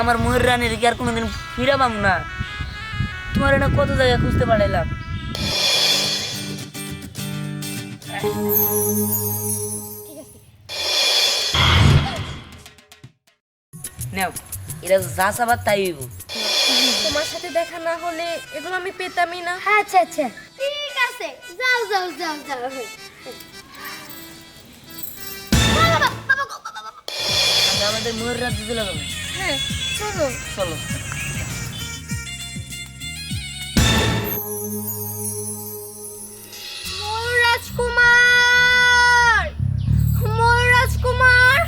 আমার ময়ূর রানীর কি আর কোনোদিন ফিরে পাম না। তোমার এটা কত জায়গায় খুঁজতে পারাইলাম? নেও এটা যা চাবার তাই হইব। তোমার সাথে দেখা না হলে এগুলো আমি পেতামই না। আচ্ছা আচ্ছা। ঠিক আছে যাও যাও যাও যাও। বাবা, বাবা, বাবা, বাবা, বাবা। আমরা আমাদের ময়ূর রাজ্য চলে যাব। হ্যাঁ। চলো। চলো। রাজকুমার! ময়ূর রাজকুমার!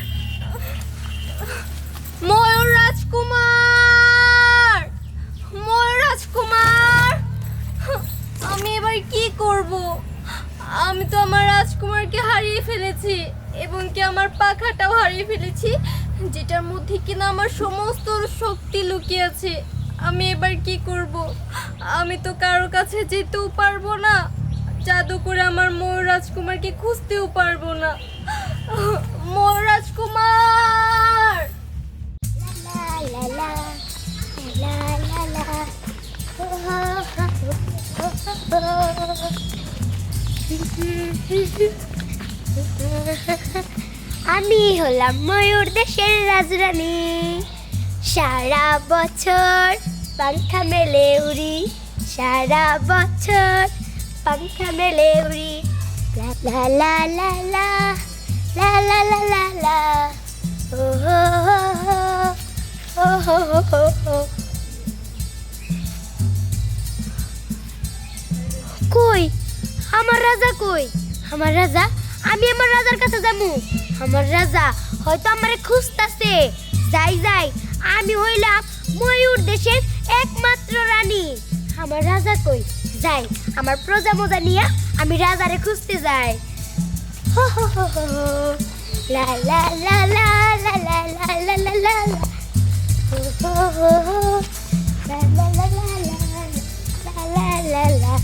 ময়ূর রাজকুমার! ময়ূর রাজকুমার! আমি এবার কি করব? আমি তো আমার রাজকুমারকে হারিয়ে ফেলেছি এবং কি আমার পাখাটাও হারিয়ে ফেলেছি? যেটার মধ্যে কিনা আমার সমস্ত শক্তি লুকিয়ে আছে আমি এবার কি করব আমি তো কারও কাছে যেতেও পারব না জাদু করে আমার ময়ূর রাজকুমারকে খুঁজতেও পারব না ময়ূর রাজকুমার। আমি হলাম ময়ূর দেশের রাজরানী সারা বছর পাংখা মেলে উড়ি সারা বছর পাংখা মেলে উড়ি লা লা লা লা লা লা লা লা লা ও হো হো কই আমার রাজা কই আমার রাজা আমি আমার রাজার কাছে যাব আমার রাজা হয়তো আমারে খুঁজতাছে যাই যাই আমি হইলাম ময়ূর দেশের একমাত্র রানী আমার রাজা কই যাই আমার প্রজা মোজা নিয়ে আমি রাজারে খুঁজতে যাই হো হো। লা লা লা লা লা লা লা লা লা লা লা। লা লা লা লা লা লা লা লা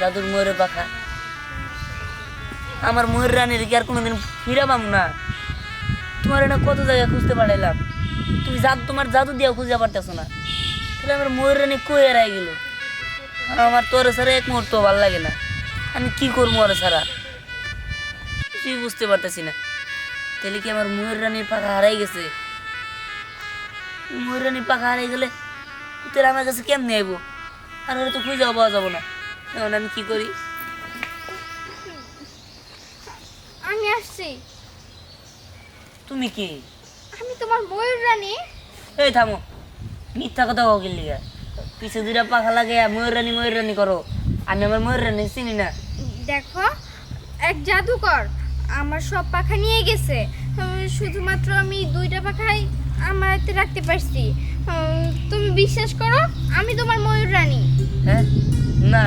জাদুর ময়ূরের পাখা। আমার ময়ূর রানীর কি আর কোনোদিন ফিরে পাম না? তোমার এটা কত জায়গায় খুঁজতে পারাইলাম তুমি জাদু তোমার জাদু দিয়ে খুঁজে পারতেছো না। তাহলে আমার ময়ূর রানী কই এরাই গেল? আমার তোর ছাড়া এক মুহূর্ত ভালো লাগে না। আমি কি করব ওর ছাড়া? কিছুই বুঝতে পারতেছি না। তাহলে কি আমার ময়ূর রানীর পাখা হারাই গেছে? ময়ূর রানীর পাখা হারাই গেলে, তাহলে আমার কাছে কেমনে আইবো? আর ওরা তো খুঁজে পাওয়া যাব না। এখন আমি কি করি? আমি আসছি। তুমি কি? আমি তোমার ময়ূর রানী। এই থামো। মিথ্যা কথা কও কিনলি পিছে দুইটা পাখা লাগে ময়ূর রানী ময়ূর রানী করো। আমি আমার ময়ূর রানী চিনি না। দেখো এক জাদুকর আমার সব পাখা নিয়ে গেছে। শুধুমাত্র আমি দুইটা পাখাই আমার হাতে রাখতে পারছি। তুমি বিশ্বাস করো আমি তোমার ময়ূর রানী। হ্যাঁ? না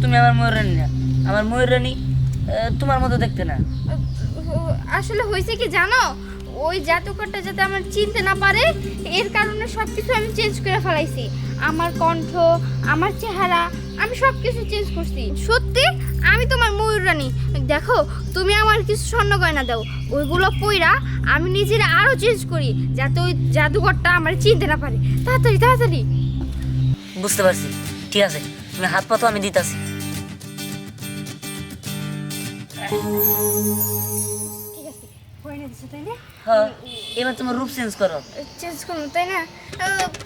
তুমি আমার ময়ূর রানী না। আমার ময়ূর রানী তোমার মতো দেখতে না। আসলে হয়েছে কি জানো? ওই জাদুকরটা যাতে আমার চিনতে না পারে এর কারণে সব কিছু আমি চেঞ্জ করে ফেলাইছি। আমার কণ্ঠ আমার চেহারা আমি সব কিছু চেঞ্জ করছি। সত্যি আমি তোমার ময়ূর রানী। দেখো তুমি আমার কিছু স্বর্ণ গয়না দাও। ওইগুলো পইরা আমি নিজের আরও চেঞ্জ করি যাতে ওই জাদুকরটা আমার চিনতে না পারে। তাড়াতাড়ি তাড়াতাড়ি। বুঝতে পারছি। ঠিক আছে। তুমি হাত পাতো আমি দিতাছি। হ্যাঁ এবার তোমার রূপ চেঞ্জ করো। চেঞ্জ করব তাই না?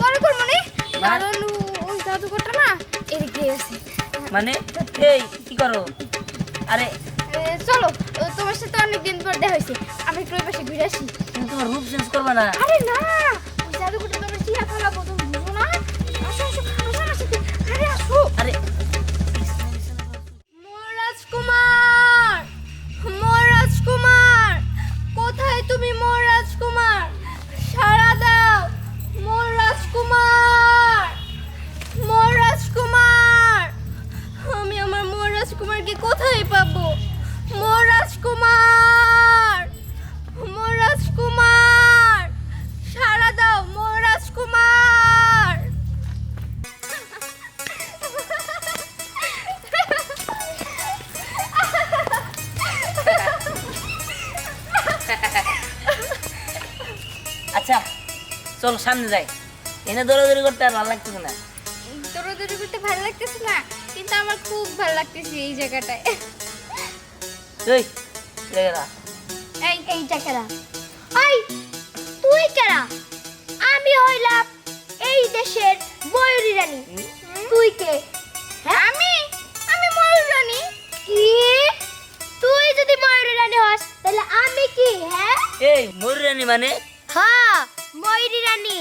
পরে করব নে। কারণ ওই জাদুকরটা না এদিক আছে। মানে? এই কি করো? আরে চলো তোমার সাথে অনেক দিন পর দেখা হয়েছে। আমি একটু ওই পাশে ঘুরে আসি। তুমি তোমার রূপ চেঞ্জ করবে না? আরে না! ওই জাদুকরটা তোমার চিয়া ফেলাবো কুমার মহারাজ রাজকুমার সারা দাও মহারাজ কুমার আচ্ছা চল সামনে যাই। এনে দৌড়াদৌড়ি করতে আর ভালো লাগতেছে না? দৌড়াদৌড়ি করতে ভালো লাগতেছে না কিন্তু আমার খুব ভালো লাগতেছে এই জায়গাটায়। এই এই এইটা কেরা? আই তুই কেরা? আমি হইলাম এই দেশের ময়ূরী রানী। তুই কে? হ্যাঁ? আমি? আমি ময়ূর রানী। কি? তুই যদি ময়ূরী রানী হস তাহলে আমি কি হ্যাঁ? এই ময়ূরানি মানে? হ্যাঁ ময়ূরী রানী।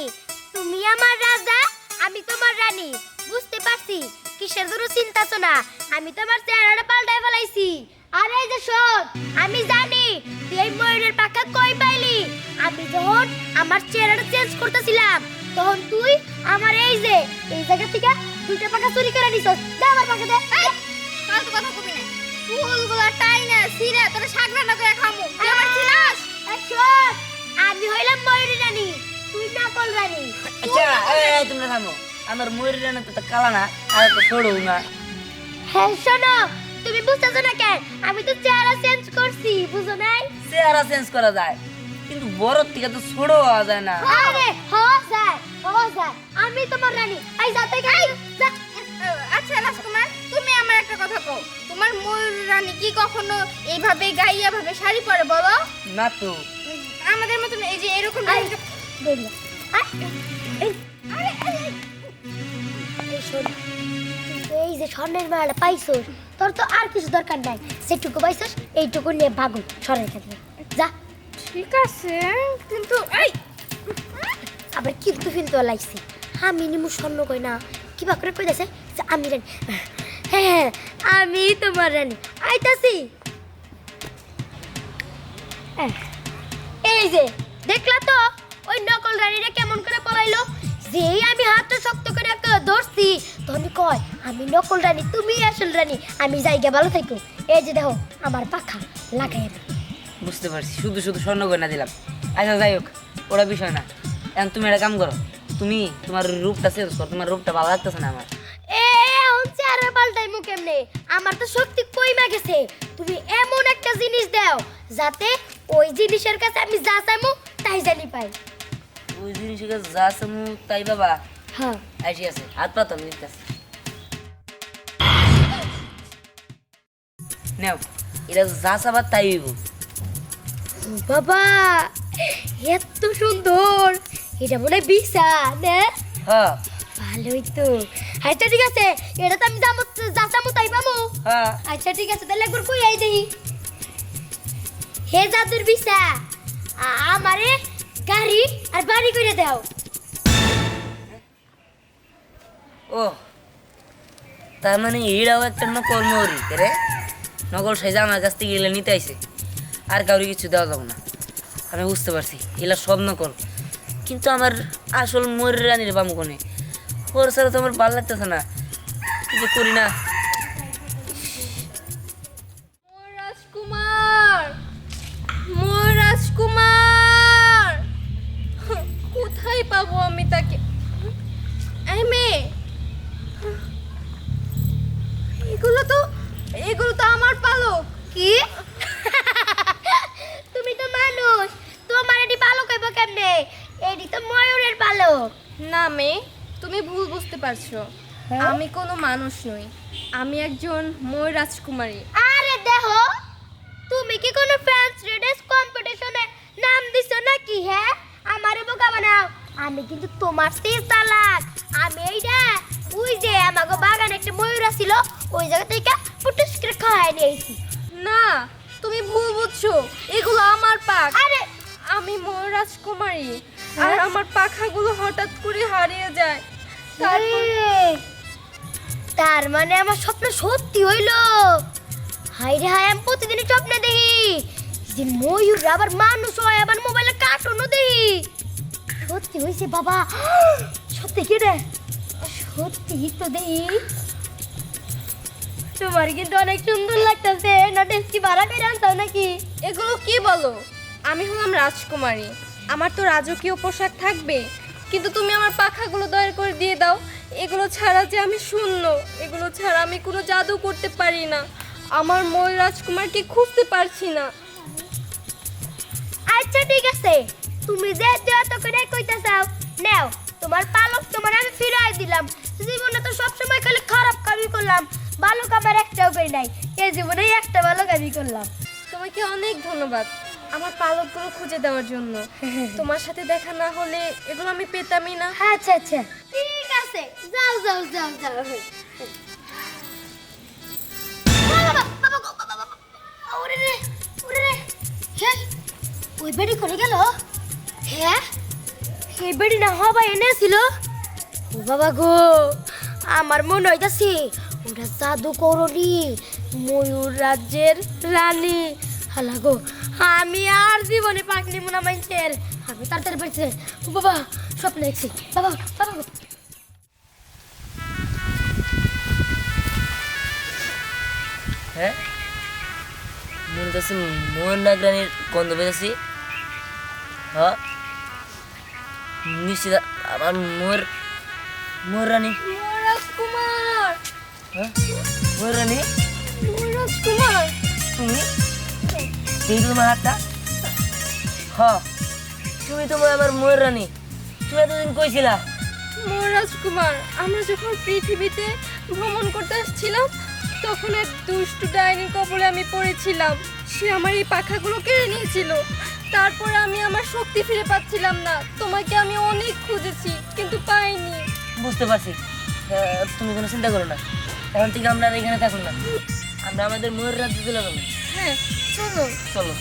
তুমি আমার রাজা আমি তোমার রানী। বুঝতে পারছি? কিসের জন্য চিন্তা না? আমি তোমার চেহারাটা পাল্টাই ফেলাইছি। আরে এই যে শোন আমি জানি তুই এই ময়ূরের পাখা কই পাইলি? আমি যখন আমার চেহারাটা চেঞ্জ করতেছিলাম তখন তুই আমার এই যে এই জায়গা থেকে দুইটা পাখা চুরি করে নিছস। দে আমার পাখা দে। এই, ফালতু কথা কবি না। ফুলগুলো টাই না সিরে তোর শাক রান্না করে খামু। তুই আমার ছিলাস এই শোন আমি হইলাম ময়ূরী রানী তুই নকল রানী। আচ্ছা এই, এই, তোমরা থামো। আমার ময়ূরানি তো তো কালা না আর তো সরু না। হ্যাঁ শোনো তুমি বুঝতেছো না কেন আমি তো চেহারা চেঞ্জ করছি বুঝো নাই চেহারা চেঞ্জ করা যায় কিন্তু বড় থেকে তো ছোট হওয়া যায় না আরে হওয়া যায় হওয়া যায় আমি তোমার রানী এই যাতে গাই আচ্ছা রাজকুমার তুমি আমার একটা কথা কও তোমার ময়ূর রানী কি কখনো এইভাবে গাইয়া ভাবে শাড়ি পরে বলো না তো আমাদের মতন এই যে এরকম আই বেরিয়ে আরে আরে এই শোন যে স্বর্ণের মালাটা পাইছস তোর তো আর কিছু দরকার নাই। সেটুকু পাইছস এইটুকু নিয়ে ভাগো সরের ক্ষেত্রে। যা। ঠিক আছে কিন্তু এই! আবার কিন্তু কিন্তু লাগছে আমি নিমু স্বর্ণ কই না? কিবা করে কই দেছে যে আমি রানী হ্যাঁ হ্যাঁ আমি তোমার রানী আইতাছি। এই যে দেখলা তো? ওই নকল রানীরা কেমন করে পলাইলো? যেই আমি হাতটা শক্ত করে একটা ধরছি তখন কয় আমি নকল রানী তুমি আসল রানী আমি জায়গা ভালো থাকো এই যে দেখো আমার পাখা লাগাই না বুঝতে পারছি শুধু শুধু স্বর্ণ গয়না দিলাম। আচ্ছা যাই হোক ওরা বিষয় না। এখন তুমি একটা কাম করো তুমি তোমার রূপটা চেঞ্জ করো তোমার রূপটা ভালো লাগতেছে না আমার? চেহারা পাল্টাই মু কেমনে আমার তো শক্তি কইমা গেছে। তুমি এমন একটা জিনিস দাও যাতে ওই জিনিসের কাছে আমি যা চাইমু তাই জানি পাই। ওই জিনিসকে যা সমু তাই বাবা। হ্যাঁ। আইসি আছে হাত পাতো আমি দিতেছি নেও এটা যা চাবার তাই হইব। বাবা এত সুন্দর। এটা মনে বিশা না। হ্যাঁ। ভালোই তো। আচ্ছা ঠিক আছে। এটা তো আমি যাব যা চামু তাই পামু হ্যাঁ। আচ্ছা ঠিক আছে তাহলে একবার কই আই দেই। হে জাদুর আ- আমারে গাড়ি আর বাড়ি করে দাও। ও, তার মানে এটাও একটা নকল মৌরি রে? নকল সাইজা আমার কাছ থেকে এগুলো নিতে আইছে। আর কাউরি কিছু দেওয়া যাবে না। আমি বুঝতে পারছি এগুলা সব নকল। কিন্তু আমার আসল ময়ূরের রানীর বামুকনে ওর ছাড়া তো আমার ভালো লাগতেছে না। কি যে করি না তুমি ভুল বুঝতে পারছ। হ্যাঁ? আমি কোনো মানুষ নই। আমি একজন ময়ূর রাজকুমারী। আরে দেখো তুমি কি কোনো ফ্যান্স রেডেস কম্পিটিশনে নাম দিছো নাকি হ্যাঁ? আমারে বোকা বানাও। আমি কিন্তু তোমার সেই চালাক। আমি এইটা ওই যে আমাগো বাগানে একটা ময়ূর ছিল ওই জায়গা থেকে পুটুস করে খাওয়াই নিয়েছি। না তুমি ভুল বুঝছ। এগুলো আমার পাক। আরে! আমি ময়ূর রাজকুমারী। আর হ্যাঁ? আমার পাখাগুলো হঠাৎ করে হারিয়ে যায়। তার মানে আমার স্বপ্ন সত্যি হইল। হাই রে হাই আমি প্রতিদিনই স্বপ্নে দেখি যে ময়ূর, আবার মানুষ হয়, আবার মোবাইলে কার্টুনও দেখি। সত্যি হয়েছে বাবা। সত্যি কি রে? সত্যি তো দেখি। তোমার কিন্তু অনেক সুন্দর লাগতেছে। না টেস্টি ভাড়া করে আনতাও নাকি? এগুলো কি বলো? আমি হলাম রাজকুমারী। আমার তো রাজকীয় পোশাক থাকবে। কিন্তু তুমি আমার পাখাগুলো দয়া করে দিয়ে দাও। এগুলো ছাড়া যে আমি শূন্য এগুলো ছাড়া আমি কোনো জাদু করতে পারি না। আমার ময়ূর রাজকুমারকে খুঁজতে পারছি না। আচ্ছা ঠিক আছে। তুমি যে এত করে কইতে চাও নাও। তোমার পালক তোমার আমি ফিরাই দিলাম। জীবনে তো সবসময় খালি খারাপ কামই করলাম। ভালো কামের একটাও করি নাই। এই জীবনে একটা ভালো কামই করলাম। তোমাকে অনেক ধন্যবাদ। আমার পালকগুলো খুঁজে দেওয়ার জন্য। তোমার সাথে দেখা না হলে এগুলো আমি পেতামই না। হ্যাঁ আচ্ছা আচ্ছা। ঠিক আছে। যাও যাও যাও যাও। ওরে ওরে ওই বেডি করে গেল? হ্যাঁ এই বেডি না হবা এনেছিল ও বাবা গো আমার মনে হইতাছে ওটা জাদু করনি ময়ূর রাজ্যের রানী। হালা গো আমি আর জীবনে পাকনি মনে মাইনছের আমি তাড়াতাড়ি পেয়েছে ও বাবা স্বপ্ন দেখছি। বাবা বাবা। হ্যাঁ মনে কাছে মোহন নাগরানির গন্ধ পেয়েছি। হ্যাঁ? নিশ্চিত আমার মোর মোর রানী। রাজকুমার হ্যাঁ? মোর রানী? রাজকুমার তুমি? তোমার হাতটা হ্যাঁ তুমি তো আমার মোর রানী। তুমি এতদিন কইছিলা। মোর রাজকুমার আমরা যখন পৃথিবীতে ভ্রমণ করতে আসছিলাম তখন এক দুষ্টু ডাইনির কবলে আমি পড়েছিলাম। সে আমার এই পাখাগুলো কেড়ে নিয়েছিল। তারপরে আমি আমার শক্তি ফিরে পাচ্ছিলাম না। তোমাকে আমি অনেক খুঁজেছি কিন্তু পাইনি। বুঝতে পারছি। আহ, তুমি কোনো চিন্তা করো না। এখন থেকে আমরা আর এখানে থাকুন না। আমরা আমাদের ময়ূর রাজ্যে চলে যাব। হ্যাঁ চলো। চলো।